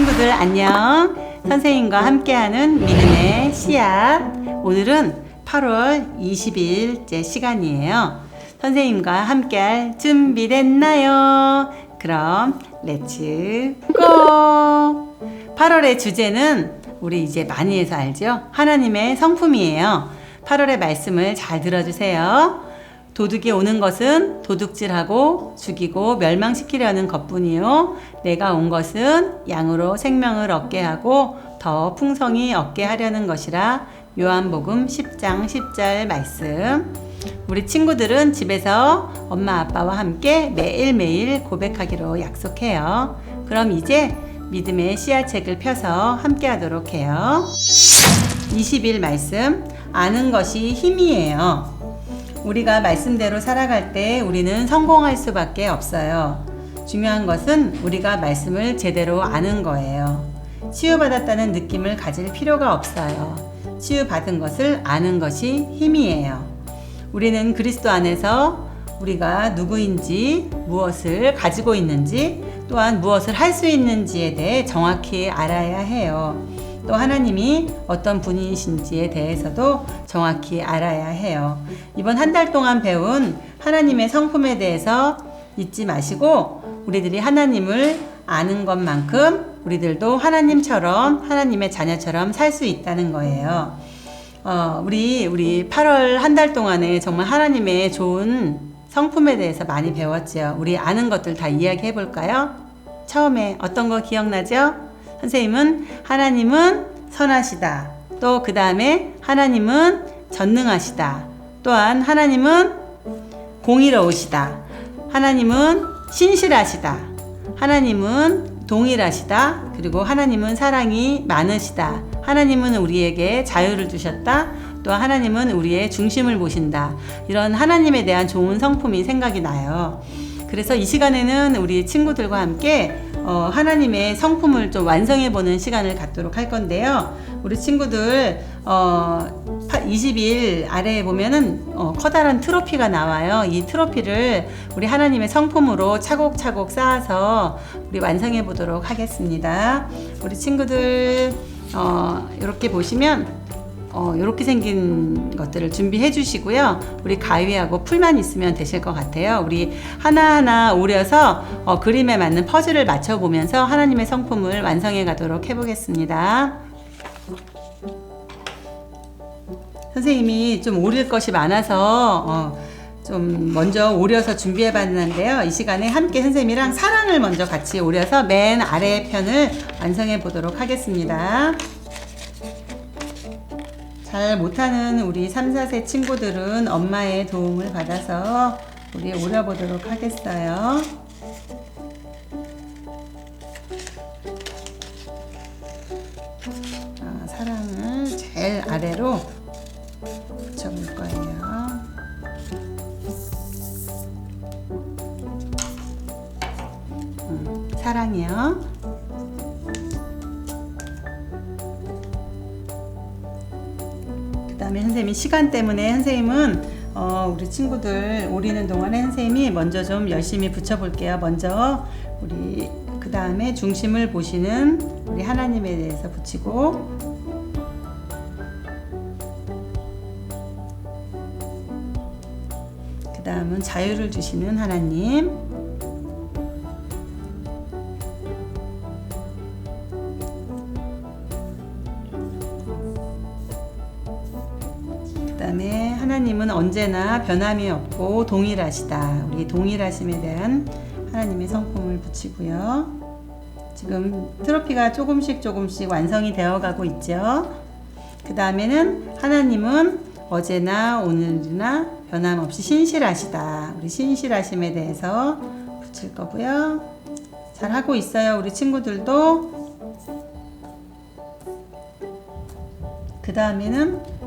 친구들 안녕. 선생님과 함께하는 믿음의 씨앗. 오늘은 8월 20일째 시간이에요. 선생님과 함께할 준비됐나요? 그럼 렛츠 고! 8월의 주제는 우리 이제 많이 해서 알죠? 하나님의 성품이에요. 8월의 말씀을 잘 들어주세요. 도둑이 오는 것은 도둑질하고 죽이고 멸망시키려는 것뿐이요. 내가 온 것은 양으로 생명을 얻게 하고 더 풍성히 얻게 하려는 것이라. 요한복음 10장 10절 말씀. 우리 친구들은 집에서 엄마 아빠와 함께 매일매일 고백하기로 약속해요. 그럼 이제 믿음의 씨앗책을 펴서 함께 하도록 해요. 20일 말씀. 아는 것이 힘이에요. 우리가 말씀대로 살아갈 때 우리는 성공할 수밖에 없어요. 중요한 것은 우리가 말씀을 제대로 아는 거예요. 치유받았다는 느낌을 가질 필요가 없어요. 치유받은 것을 아는 것이 힘이에요. 우리는 그리스도 안에서 우리가 누구인지, 무엇을 가지고 있는지, 또한 무엇을 할 수 있는지에 대해 정확히 알아야 해요. 또 하나님이 어떤 분이신지에 대해서도 정확히 알아야 해요. 이번 한 달 동안 배운 하나님의 성품에 대해서 잊지 마시고 우리들이 하나님을 아는 것만큼 우리들도 하나님처럼 하나님의 자녀처럼 살 수 있다는 거예요. 어, 우리 우리 8월 한 달 동안에 정말 하나님의 좋은 성품에 대해서 많이 배웠죠. 우리 아는 것들 다 이야기해 볼까요? 처음에 어떤 거 기억나죠? 선생님은 하나님은 선하시다. 또 그 다음에 하나님은 전능하시다. 또한 하나님은 공의로우시다. 하나님은 신실하시다. 하나님은 동일하시다. 그리고 하나님은 사랑이 많으시다. 하나님은 우리에게 자유를 주셨다. 또 하나님은 우리의 중심을 보신다. 이런 하나님에 대한 좋은 성품이 생각이 나요. 그래서 이 시간에는 우리 친구들과 함께 어, 하나님의 성품을 좀 완성해 보는 시간을 갖도록 할 건데요. 우리 친구들 어, 20일 아래에 보면은 어, 커다란 트로피가 나와요. 이 트로피를 우리 하나님의 성품으로 차곡차곡 쌓아서 우리 완성해 보도록 하겠습니다. 우리 친구들 어, 이렇게 보시면 어, 이렇게 생긴 것들을 준비해 주시고요. 우리 가위하고 풀만 있으면 되실 것 같아요. 우리 하나하나 오려서 어, 그림에 맞는 퍼즐을 맞춰보면서 하나님의 성품을 완성해 가도록 해보겠습니다. 선생님이 좀 오릴 것이 많아서 어, 좀 먼저 오려서 준비해 봤는데요. 이 시간에 함께 선생님이랑 사랑을 먼저 같이 오려서 맨 아래 편을 완성해 보도록 하겠습니다. 잘 못하는 우리 3, 4세 친구들은 엄마의 도움을 받아서 우리 오려보도록 하겠어요. 아, 사랑을 제일 아래로 붙여볼 거예요. 음, 사랑이요. 다음에 선생님이 시간 때문에 선생님은 어, 우리 친구들 오리는 동안에 선생님이 먼저 좀 열심히 붙여볼게요. 먼저 우리 그 다음에 중심을 보시는 우리 하나님에 대해서 붙이고 그 다음은 자유를 주시는 하나님 언제나 변함이 없고 동일하시다. 우리 동일하심에 대한 하나님의 성품을 붙이고요. 지금 트로피가 조금씩 조금씩 완성이 되어 가고 있죠. 그 다음에는 하나님은 어제나 오늘이나 변함없이 신실하시다. 우리 신실하심에 대해서 붙일 거고요. 잘 하고 있어요. 우리 친구들도. 그 다음에는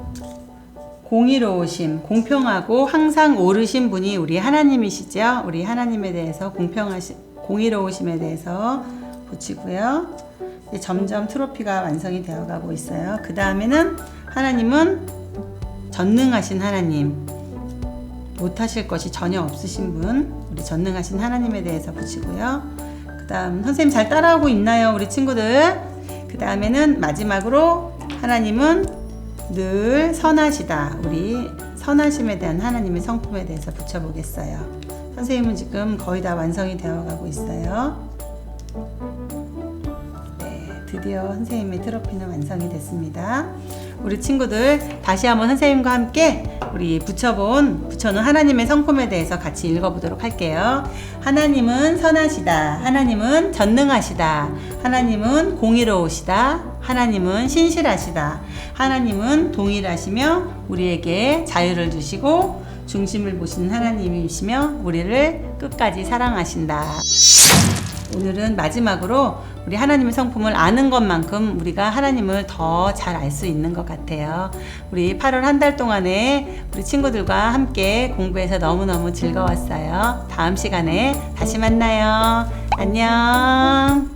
공의로우심, 공평하고 항상 옳으신 분이 우리 하나님이시죠. 우리 하나님에 대해서 공평하시, 공의로우심에 대해서 붙이고요. 점점 트로피가 완성이 되어 가고 있어요. 그 다음에는 하나님은 전능하신 하나님, 못하실 것이 전혀 없으신 분, 우리 전능하신 하나님에 대해서 붙이고요. 그 그다음 선생님 잘 따라오고 있나요, 우리 친구들? 그 다음에는 마지막으로 하나님은 늘 선하시다. 우리 선하심에 대한 하나님의 성품에 대해서 붙여보겠어요. 선생님은 지금 거의 다 완성이 되어가고 있어요. 네, 드디어 선생님의 트로피는 완성이 됐습니다. 우리 친구들 다시 한번 선생님과 함께 우리 붙여본 붙여놓은 하나님의 성품에 대해서 같이 읽어보도록 할게요. 하나님은 선하시다. 하나님은 전능하시다. 하나님은 공의로우시다. 하나님은 신실하시다. 하나님은 동일하시며 우리에게 자유를 주시고 중심을 보시는 하나님이시며 우리를 끝까지 사랑하신다. 오늘은 마지막으로 우리 하나님의 성품을 아는 것만큼 우리가 하나님을 더 잘 알 수 있는 것 같아요. 우리 8월 한 달 동안에 우리 친구들과 함께 공부해서 너무너무 즐거웠어요. 다음 시간에 다시 만나요. 안녕.